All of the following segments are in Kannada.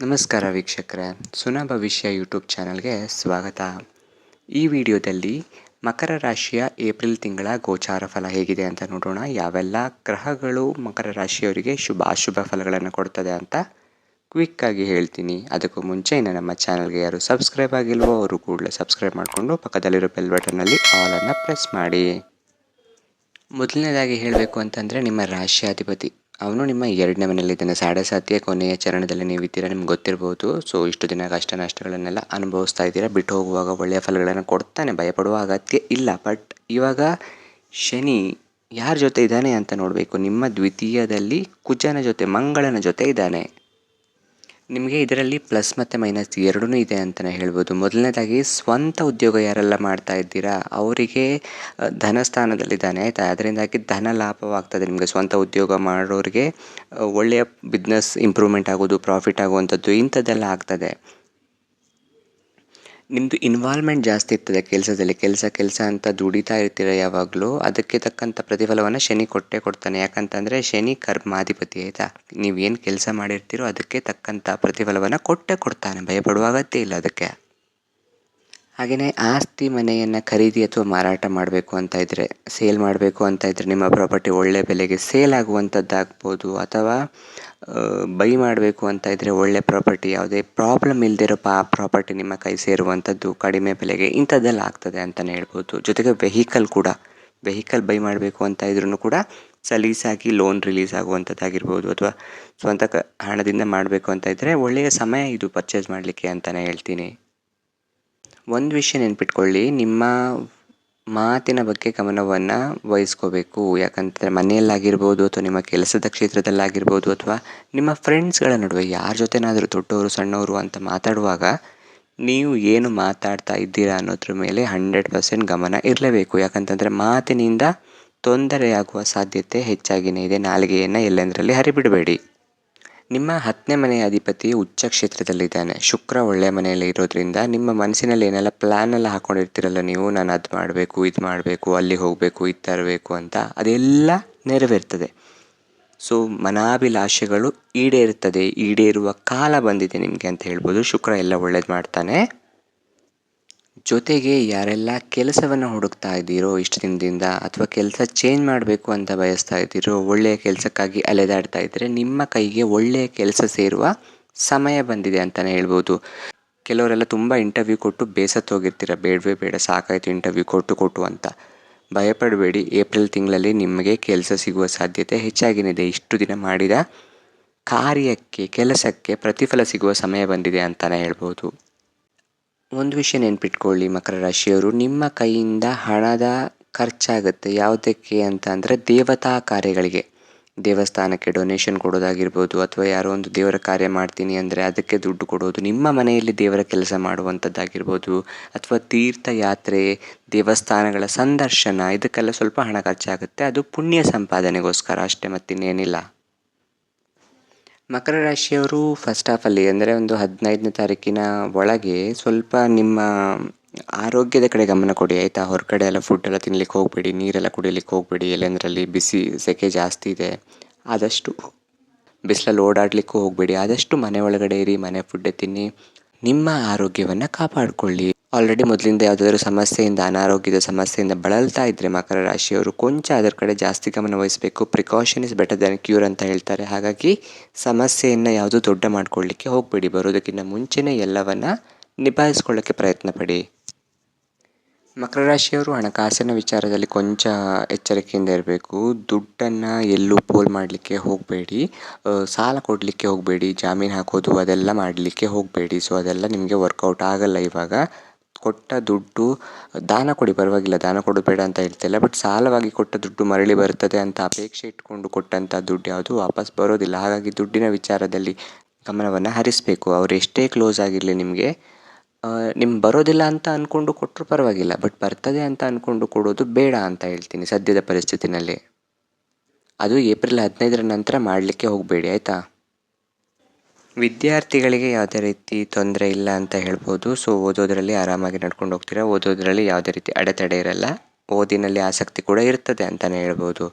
ನಮಸ್ಕಾರ ವೀಕ್ಷಕರೇ, ಸುನ ಭವಿಷ್ಯ ಯೂಟ್ಯೂಬ್ ಚಾನಲ್ಗೆ ಸ್ವಾಗತ. ಈ ವಿಡಿಯೋದಲ್ಲಿ ಮಕರ ರಾಶಿಯ ಏಪ್ರಿಲ್ ತಿಂಗಳ ಗೋಚಾರ ಫಲ ಹೇಗಿದೆ ಅಂತ ನೋಡೋಣ. ಯಾವೆಲ್ಲ ಗ್ರಹಗಳು ಮಕರ ರಾಶಿಯವರಿಗೆ ಶುಭ, ಅಶುಭ ಫಲಗಳನ್ನು ಕೊಡ್ತದೆ ಅಂತ ಕ್ವಿಕ್ಕಾಗಿ ಹೇಳ್ತೀನಿ. ಅದಕ್ಕೂ ಮುಂಚೆ ಇನ್ನು ನಮ್ಮ ಚಾನಲ್ಗೆ ಯಾರು ಸಬ್ಸ್ಕ್ರೈಬ್ ಆಗಿಲ್ವೋ ಅವರು ಕೂಡಲೇ ಸಬ್ಸ್ಕ್ರೈಬ್ ಮಾಡಿಕೊಂಡು ಪಕ್ಕದಲ್ಲಿರೋ ಬೆಲ್ ಬಟನ್ನಲ್ಲಿ ಆಲನ್ನು ಪ್ರೆಸ್ ಮಾಡಿ. ಮೊದಲನೇದಾಗಿ ಹೇಳಬೇಕು ಅಂತಂದರೆ, ನಿಮ್ಮ ರಾಶಿಯಾಧಿಪತಿ ಅವನು ನಿಮ್ಮ ಎರಡನೇ ಮನೆಯಲ್ಲಿದ್ದಾನೆ. ಸಾಡೆ ಸಾತಿಯ ಕೊನೆಯ ಚರಣದಲ್ಲಿ ನೀವು ಇದ್ದೀರಾ ನಿಮ್ಗೆ ಗೊತ್ತಿರ್ಬೋದು. ಸೊ ಇಷ್ಟು ದಿನ ಕಷ್ಟ ನಷ್ಟಗಳನ್ನೆಲ್ಲ ಅನುಭವಿಸ್ತಾ ಇದ್ದೀರಾ. ಬಿಟ್ಟು ಹೋಗುವಾಗ ಒಳ್ಳೆಯ ಫಲಗಳನ್ನು ಕೊಡ್ತಾನೆ. ಭಯಪಡುವ ಅಗತ್ಯ ಇಲ್ಲ. ಬಟ್ ಇವಾಗ ಶನಿ ಯಾರ ಜೊತೆ ಇದ್ದಾನೆ ಅಂತ ನೋಡಬೇಕು. ನಿಮ್ಮ ದ್ವಿತೀಯದಲ್ಲಿ ಕುಜನ ಜೊತೆ, ಮಂಗಳನ ಜೊತೆ ಇದ್ದಾನೆ. ನಿಮಗೆ ಇದರಲ್ಲಿ ಪ್ಲಸ್ ಮತ್ತು ಮೈನಸ್ ಎರಡೂ ಇದೆ ಅಂತಲೇ ಹೇಳ್ಬೋದು. ಮೊದಲನೇದಾಗಿ ಸ್ವಂತ ಉದ್ಯೋಗ ಯಾರೆಲ್ಲ ಮಾಡ್ತಾ ಇದ್ದೀರಾ? ಅವರಿಗೆ ಧನಸ್ಥಾನದಲ್ಲಿ ಧನಸ್ಥಾನದಲ್ಲಿದ್ದಾನೆ, ಆಯಿತಾ? ಅದರಿಂದಾಗಿ ಧನ ಲಾಭವಾಗ್ತದೆ ನಿಮಗೆ ಸ್ವಂತ ಉದ್ಯೋಗ ಮಾಡೋರಿಗೆ. ಒಳ್ಳೆಯ ಬಿಸ್ನೆಸ್ ಇಂಪ್ರೂವ್ಮೆಂಟ್ ಆಗೋದು ಪ್ರಾಫಿಟ್ ಆಗುವಂಥದ್ದು ಇಂಥದ್ದೆಲ್ಲ ಆಗ್ತದೆ. ನಿಮ್ಮದು ಇನ್ವಾಲ್ವ್ಮೆಂಟ್ ಜಾಸ್ತಿ ಇರ್ತದೆ ಕೆಲಸದಲ್ಲಿ. ಕೆಲಸ ಕೆಲಸ ಅಂತ ದುಡಿತಾ ಇರ್ತೀರ ಯಾವಾಗಲೂ? ಅದಕ್ಕೆ ತಕ್ಕಂಥ ಪ್ರತಿಫಲವನ್ನು ಶನಿ ಕೊಟ್ಟೇ ಕೊಡ್ತಾನೆ. ಯಾಕಂತಂದರೆ ಶನಿ ಕರ್ಮಾಧಿಪತಿ, ಆಯಿತಾ? ನೀವೇನು ಕೆಲಸ ಮಾಡಿರ್ತೀರೋ ಅದಕ್ಕೆ ತಕ್ಕಂಥ ಪ್ರತಿಫಲವನ್ನು ಕೊಟ್ಟೇ ಕೊಡ್ತಾನೆ. ಭಯಪಡುವ ಅಗತ್ಯ ಇಲ್ಲ ಅದಕ್ಕೆ. ಹಾಗೆಯೇ ಆಸ್ತಿ ಮನೆಯನ್ನು ಖರೀದಿ ಅಥವಾ ಮಾರಾಟ ಮಾಡಬೇಕು ಅಂತ ಇದ್ದರೆ ಸೇಲ್ ಮಾಡಬೇಕು ಅಂತ ಇದ್ದರೆ ನಿಮ್ಮ ಪ್ರಾಪರ್ಟಿ ಒಳ್ಳೆ ಬೆಲೆಗೆ ಸೇಲ್ ಆಗುವಂಥದ್ದಾಗ್ಬೋದು ಅಥವಾ ಬೈ ಮಾಡಬೇಕು ಅಂತ ಇದ್ದರೆ ಒಳ್ಳೆ ಪ್ರಾಪರ್ಟಿ, ಯಾವುದೇ ಪ್ರಾಬ್ಲಮ್ ಇಲ್ಲದಿರೋ ಆ ಪ್ರಾಪರ್ಟಿ ನಿಮ್ಮ ಕೈ ಸೇರುವಂಥದ್ದು ಕಡಿಮೆ ಬೆಲೆಗೆ ಇಂಥದ್ದೆಲ್ಲ ಆಗ್ತದೆ ಅಂತಲೇ ಹೇಳ್ಬೋದು. ಜೊತೆಗೆ ವೆಹಿಕಲ್ ಕೂಡ, ವೆಹಿಕಲ್ ಬೈ ಮಾಡಬೇಕು ಅಂತ ಇದ್ರೂ ಕೂಡ ಸಲೀಸಾಗಿ ಲೋನ್ ರಿಲೀಸ್ ಆಗುವಂಥದ್ದಾಗಿರ್ಬೋದು ಅಥವಾ ಸ್ವಂತ ಕ, ಹಣದಿಂದ ಮಾಡಬೇಕು ಅಂತ ಇದ್ದರೆ ಒಳ್ಳೆಯ ಸಮಯ ಇದು ಪರ್ಚೇಸ್ ಮಾಡಲಿಕ್ಕೆ ಅಂತಲೇ ಹೇಳ್ತೀನಿ. ಒಂದು ವಿಷಯ ನೆನ್ಪಿಟ್ಕೊಳ್ಳಿ, ನಿಮ್ಮ ಮಾತಿನ ಬಗ್ಗೆ ಗಮನವನ್ನು ವಹಿಸ್ಕೋಬೇಕು. ಯಾಕಂತಂದರೆ ಮನೆಯಲ್ಲಾಗಿರ್ಬೋದು ಅಥವಾ ನಿಮ್ಮ ಕೆಲಸದ ಕ್ಷೇತ್ರದಲ್ಲಾಗಿರ್ಬೋದು ಅಥವಾ ನಿಮ್ಮ ಫ್ರೆಂಡ್ಸ್ಗಳ ನಡುವೆ ಯಾರ ಜೊತೆನಾದರೂ ದೊಡ್ಡವರು ಸಣ್ಣವರು ಅಂತ ಮಾತಾಡುವಾಗ ನೀವು ಏನು ಮಾತಾಡ್ತಾ ಇದ್ದೀರಾ ಅನ್ನೋದ್ರ ಮೇಲೆ ಹಂಡ್ರೆಡ್ ಪರ್ಸೆಂಟ್ ಗಮನ ಇರಲೇಬೇಕು. ಯಾಕಂತಂದರೆ ಮಾತಿನಿಂದ ತೊಂದರೆಯಾಗುವ ಸಾಧ್ಯತೆ ಹೆಚ್ಚಾಗಿನೇ ಇದೆ. ನಾಲಿಗೆಯನ್ನು ಎಲ್ಲೆಂದರಲ್ಲಿ ಹರಿಬಿಡಬೇಡಿ. ನಿಮ್ಮ ಹತ್ತನೇ ಮನೆಯ ಅಧಿಪತಿ ಉಚ್ಚ ಕ್ಷೇತ್ರದಲ್ಲಿದ್ದಾನೆ. ಶುಕ್ರ ಒಳ್ಳೆಯ ಮನೆಯಲ್ಲಿ ಇರೋದ್ರಿಂದ ನಿಮ್ಮ ಮನಸ್ಸಿನಲ್ಲಿ ಏನೆಲ್ಲ ಪ್ಲ್ಯಾನ್ ಎಲ್ಲ ಹಾಕ್ಕೊಂಡಿರ್ತೀರಲ್ಲ ನೀವು? ನಾನು ಅದು ಮಾಡಬೇಕು, ಇದು ಮಾಡಬೇಕು, ಅಲ್ಲಿ ಹೋಗಬೇಕು, ಇದು ತರಬೇಕು ಅಂತ ಅದೆಲ್ಲ ನೆರವೇರ್ತದೆ. ಸೊ ಮನಾಭಿಲಾಷೆಗಳು ಈಡೇರುತ್ತದೆ. ಈಡೇರುವ ಕಾಲ ಬಂದಿದೆ ನಿಮಗೆ ಅಂತ ಹೇಳ್ಬೋದು. ಶುಕ್ರ ಎಲ್ಲ ಒಳ್ಳೇದು ಮಾಡ್ತಾನೆ. ಜೊತೆಗೆ ಯಾರೆಲ್ಲ ಕೆಲಸವನ್ನು ಹುಡುಕ್ತಾ ಇದ್ದೀರೋ ಇಷ್ಟು ದಿನದಿಂದ ಅಥವಾ ಕೆಲಸ ಚೇಂಜ್ ಮಾಡಬೇಕು ಅಂತ ಬಯಸ್ತಾ ಇದ್ದೀರೋ, ಒಳ್ಳೆಯ ಕೆಲಸಕ್ಕಾಗಿ ಅಲೆದಾಡ್ತಾ ಇದ್ದರೆ ನಿಮ್ಮ ಕೈಗೆ ಒಳ್ಳೆಯ ಕೆಲಸ ಸೇರುವ ಸಮಯ ಬಂದಿದೆ ಅಂತಲೇ ಹೇಳ್ಬೋದು. ಕೆಲವರೆಲ್ಲ ತುಂಬ ಇಂಟರ್ವ್ಯೂ ಕೊಟ್ಟು ಬೇಸತ್ತು ಹೋಗಿರ್ತೀರ, ಬೇಡವೇ ಬೇಡ, ಸಾಕಾಯಿತು ಇಂಟರ್ವ್ಯೂ ಕೊಟ್ಟು ಕೊಟ್ಟು ಅಂತ. ಭಯಪಡಬೇಡಿ, ಏಪ್ರಿಲ್ ತಿಂಗಳಲ್ಲಿ ನಿಮಗೆ ಕೆಲಸ ಸಿಗುವ ಸಾಧ್ಯತೆ ಹೆಚ್ಚಾಗಿನಿದೆ. ಇಷ್ಟು ದಿನ ಮಾಡಿದ ಕಾರ್ಯಕ್ಕೆ, ಕೆಲಸಕ್ಕೆ ಪ್ರತಿಫಲ ಸಿಗುವ ಸಮಯ ಬಂದಿದೆ ಅಂತಲೇ ಹೇಳ್ಬೋದು. ಒಂದು ವಿಷಯ ನೆನ್ಪಿಟ್ಕೊಳ್ಳಿ ಮಕರ ರಾಶಿಯವರು, ನಿಮ್ಮ ಕೈಯಿಂದ ಹಣದ ಖರ್ಚಾಗುತ್ತೆ. ಯಾವುದಕ್ಕೆ ಅಂತ ಅಂದರೆ ದೇವತಾ ಕಾರ್ಯಗಳಿಗೆ. ದೇವಸ್ಥಾನಕ್ಕೆ ಡೊನೇಷನ್ ಕೊಡೋದಾಗಿರ್ಬೋದು ಅಥವಾ ಯಾರೋ ಒಂದು ದೇವರ ಕಾರ್ಯ ಮಾಡ್ತೀನಿ ಅಂದರೆ ಅದಕ್ಕೆ ದುಡ್ಡು ಕೊಡೋದು, ನಿಮ್ಮ ಮನೆಯಲ್ಲಿ ದೇವರ ಕೆಲಸ ಮಾಡುವಂಥದ್ದಾಗಿರ್ಬೋದು ಅಥವಾ ತೀರ್ಥಯಾತ್ರೆ, ದೇವಸ್ಥಾನಗಳ ಸಂದರ್ಶನ, ಇದಕ್ಕೆಲ್ಲ ಸ್ವಲ್ಪ ಹಣ ಖರ್ಚಾಗುತ್ತೆ. ಅದು ಪುಣ್ಯ ಸಂಪಾದನೆಗೋಸ್ಕರ ಅಷ್ಟೇ ಮತ್ತಿನ್ನೇನಿಲ್ಲ. ಮಕರ ರಾಶಿಯವರು ಫಸ್ಟ್ ಹಾಫಲ್ಲಿ ಅಂದರೆ ಒಂದು ಹದಿನೈದನೇ ತಾರೀಕಿನ ಒಳಗೆ ಸ್ವಲ್ಪ ನಿಮ್ಮ ಆರೋಗ್ಯದ ಕಡೆ ಗಮನ ಕೊಡಿ, ಆಯಿತಾ? ಹೊರಗಡೆ ಎಲ್ಲ ಫುಡ್ ಎಲ್ಲ ತಿನ್ನಲಿಕ್ಕೆ ಹೋಗಬೇಡಿ, ನೀರೆಲ್ಲ ಕುಡಿಲಿಕ್ಕೆ ಹೋಗಬೇಡಿ ಎಲ್ಲೆಂದರಲ್ಲಿ ಬಿಸಿ ಸೆಕೆ ಜಾಸ್ತಿ ಇದೆ. ಆದಷ್ಟು ಬಿಸಿಲಲ್ಲಿ ಓಡಾಡಲಿಕ್ಕೂ ಹೋಗಬೇಡಿ. ಆದಷ್ಟು ಮನೆ ಒಳಗಡೆ ಇರಿ, ಮನೆ ಫುಡ್ಡೇ ತಿನ್ನಿ. ನಿಮ್ಮ ಆರೋಗ್ಯವನ್ನು ಕಾಪಾಡಿಕೊಳ್ಳಿ. ಆಲ್ರೆಡಿ ಮೊದಲಿಂದ ಯಾವುದಾದ್ರೂ ಸಮಸ್ಯೆಯಿಂದ, ಅನಾರೋಗ್ಯದ ಸಮಸ್ಯೆಯಿಂದ ಬಳಲ್ತಾ ಇದ್ದರೆ ಮಕರ ರಾಶಿಯವರು ಕೊಂಚ ಅದರ ಕಡೆ ಜಾಸ್ತಿ ಗಮನ ವಹಿಸಬೇಕು. Precaution is better than cure ಅಂತ ಹೇಳ್ತಾರೆ. ಹಾಗಾಗಿ ಸಮಸ್ಯೆಯನ್ನು ಯಾವುದು ದೊಡ್ಡ ಮಾಡ್ಕೊಳ್ಳಿಕ್ಕೆ ಹೋಗಬೇಡಿ. ಬರೋದಕ್ಕಿಂತ ಮುಂಚೆನೇ ಎಲ್ಲವನ್ನು ನಿಭಾಯಿಸ್ಕೊಳ್ಳೋಕ್ಕೆ ಪ್ರಯತ್ನ ಪಡಿ. ಮಕರ ರಾಶಿಯವರು ಹಣಕಾಸಿನ ವಿಚಾರದಲ್ಲಿ ಕೊಂಚ ಎಚ್ಚರಿಕೆಯಿಂದ ಇರಬೇಕು. ದುಡ್ಡನ್ನು ಎಲ್ಲೂ ಪೋಲ್ ಮಾಡಲಿಕ್ಕೆ ಹೋಗಬೇಡಿ. ಸಾಲ ಕೊಡಲಿಕ್ಕೆ ಹೋಗಬೇಡಿ. ಜಾಮೀನು ಹಾಕೋದು ಅದೆಲ್ಲ ಮಾಡಲಿಕ್ಕೆ ಹೋಗಬೇಡಿ. ಸೊ ಅದೆಲ್ಲ ನಿಮಗೆ ವರ್ಕೌಟ್ ಆಗಲ್ಲ ಇವಾಗ. ಕೊಟ್ಟ ದುಡ್ಡು, ದಾನ ಕೊಡಿ, ಪರವಾಗಿಲ್ಲ, ದಾನ ಕೊಡೋದು ಬೇಡ ಅಂತ ಹೇಳ್ತಿಲ್ಲ ಬಟ್ ಸಾಲವಾಗಿ ಕೊಟ್ಟ ದುಡ್ಡು ಮರಳಿ ಬರ್ತದೆ ಅಂತ ಅಪೇಕ್ಷೆ ಇಟ್ಕೊಂಡು ಕೊಟ್ಟಂಥ ದುಡ್ಡು ಯಾವುದು ವಾಪಸ್ ಬರೋದಿಲ್ಲ. ಹಾಗಾಗಿ ದುಡ್ಡಿನ ವಿಚಾರದಲ್ಲಿ ಗಮನವನ್ನು ಹರಿಸಬೇಕು. ಅವ್ರು ಎಷ್ಟೇ ಕ್ಲೋಸ್ ಆಗಿರಲಿ ನಿಮಗೆ ನಿಮ್ಗೆ ಬರೋದಿಲ್ಲ ಅಂತ ಅಂದ್ಕೊಂಡು ಕೊಟ್ಟರು ಪರವಾಗಿಲ್ಲ ಬಟ್ ಬರ್ತದೆ ಅಂತ ಅಂದ್ಕೊಂಡು ಕೊಡೋದು ಬೇಡ ಅಂತ ಹೇಳ್ತೀನಿ ಸದ್ಯದ ಪರಿಸ್ಥಿತಿನಲ್ಲಿ. ಅದು ಏಪ್ರಿಲ್ ಹದಿನೈದರ ನಂತರ ಮಾಡಲಿಕ್ಕೆ ಹೋಗಬೇಡಿ, ಆಯಿತಾ? ವಿದ್ಯಾರ್ಥಿಗಳಿಗೆ ಯಾವುದೇ ರೀತಿ ತೊಂದರೆ ಇಲ್ಲ ಅಂತ ಹೇಳ್ಬೋದು. ಸೊ ಓದೋದರಲ್ಲಿ ಆರಾಮಾಗಿ ನಡ್ಕೊಂಡು ಹೋಗ್ತೀರಾ? ಓದೋದರಲ್ಲಿ ಯಾವುದೇ ರೀತಿ ಅಡೆತಡೆ ಇರಲ್ಲ. ಓದಿನಲ್ಲಿ ಆಸಕ್ತಿ ಕೂಡ ಇರ್ತದೆ ಅಂತಲೇ ಹೇಳ್ಬೋದು.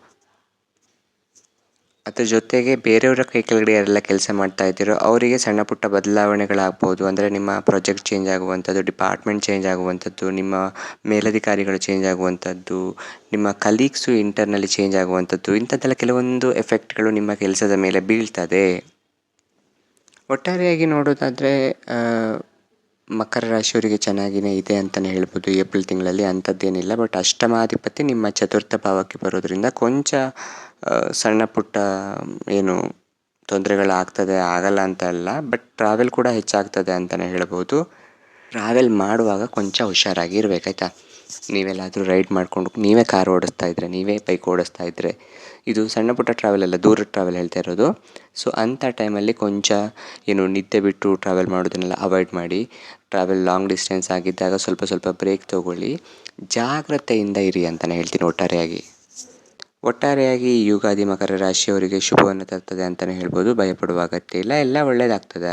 ಅದ್ರ ಜೊತೆಗೆ ಬೇರೆಯವರ ಕೈ ಕೆಳಗಡೆ ಯಾರೆಲ್ಲ ಕೆಲಸ ಮಾಡ್ತಾ ಇದ್ದೀರೋ, ಅವರಿಗೆ ಸಣ್ಣ ಪುಟ್ಟ ಬದಲಾವಣೆಗಳಾಗ್ಬೋದು. ಅಂದರೆ ನಿಮ್ಮ ಪ್ರಾಜೆಕ್ಟ್ ಚೇಂಜ್ ಆಗುವಂಥದ್ದು ಡಿಪಾರ್ಟ್ಮೆಂಟ್ ಚೇಂಜ್ ಆಗುವಂಥದ್ದು, ನಿಮ್ಮ ಮೇಲಧಿಕಾರಿಗಳು ಚೇಂಜ್ ಆಗುವಂಥದ್ದು, ನಿಮ್ಮ ಕಲೀಗ್ಸು ಇಂಟರ್ನಲ್ಲಿ ಚೇಂಜ್ ಆಗುವಂಥದ್ದು, ಇಂಥದ್ದೆಲ್ಲ ಕೆಲವೊಂದು ಎಫೆಕ್ಟ್ಗಳು ನಿಮ್ಮ ಕೆಲಸದ ಮೇಲೆ ಬೀಳ್ತದೆ. ಒಟ್ಟಾರೆಯಾಗಿ ನೋಡೋದಾದರೆ ಮಕರ ರಾಶಿಯವರಿಗೆ ಚೆನ್ನಾಗಿಯೇ ಇದೆ ಅಂತಲೇ ಹೇಳ್ಬೋದು. ಏಪ್ರಿಲ್ ತಿಂಗಳಲ್ಲಿ ಅಂಥದ್ದೇನಿಲ್ಲ, ಬಟ್ ಅಷ್ಟಮಾಧಿಪತಿ ನಿಮ್ಮ ಚತುರ್ಥ ಭಾವಕ್ಕೆ ಬರೋದ್ರಿಂದ ಕೊಂಚ ಸಣ್ಣ ಪುಟ್ಟ, ಏನು ತೊಂದರೆಗಳಾಗ್ತದೆ ಆಗಲ್ಲ ಅಂತ ಅಲ್ಲ, ಬಟ್ ಟ್ರಾವೆಲ್ ಕೂಡ ಹೆಚ್ಚಾಗ್ತದೆ ಅಂತಲೇ ಹೇಳ್ಬೋದು. ಟ್ರಾವೆಲ್ ಮಾಡುವಾಗ ಕೊಂಚ ಹುಷಾರಾಗಿ ಇರಬೇಕಾಯ್ತಾ ನೀವೆಲ್ಲಾದರೂ ರೈಡ್ ಮಾಡಿಕೊಂಡು ನೀವೇ ಕಾರ್ ಓಡಿಸ್ತಾ ಇದ್ದರೆ ನೀವೇ ಬೈಕ್ ಓಡಿಸ್ತಾ ಇದ್ದರೆ ಇದು ಸಣ್ಣ ಪುಟ್ಟ ಟ್ರಾವೆಲ್ ಅಲ್ಲ ದೂರದ ಟ್ರಾವೆಲ್ ಹೇಳ್ತಾ ಇರೋದು. ಸೊ ಅಂಥ ಟೈಮಲ್ಲಿ ಕೊಂಚ ಏನು ನಿದ್ದೆ ಬಿಟ್ಟು ಟ್ರಾವೆಲ್ ಮಾಡೋದನ್ನೆಲ್ಲ ಅವಾಯ್ಡ್ ಮಾಡಿ ಟ್ರಾವೆಲ್ ಲಾಂಗ್ ಡಿಸ್ಟೆನ್ಸ್ ಆಗಿದ್ದಾಗ ಸ್ವಲ್ಪ ಸ್ವಲ್ಪ ಬ್ರೇಕ್ ತೊಗೊಳ್ಳಿ. ಜಾಗ್ರತೆಯಿಂದ ಇರಿ ಅಂತಲೇ ಹೇಳ್ತೀನಿ ಒಟ್ಟಾರೆಯಾಗಿ. ಒಟ್ಟಾರೆಯಾಗಿ ಯುಗಾದಿ ಮಕರ ರಾಶಿಯವರಿಗೆ ಶುಭವನ್ನು ತರ್ತದೆ ಅಂತಲೇ ಹೇಳ್ಬೋದು. ಭಯಪಡುವ ಅಗತ್ಯ ಇಲ್ಲ, ಎಲ್ಲ ಒಳ್ಳೆಯದಾಗ್ತದೆ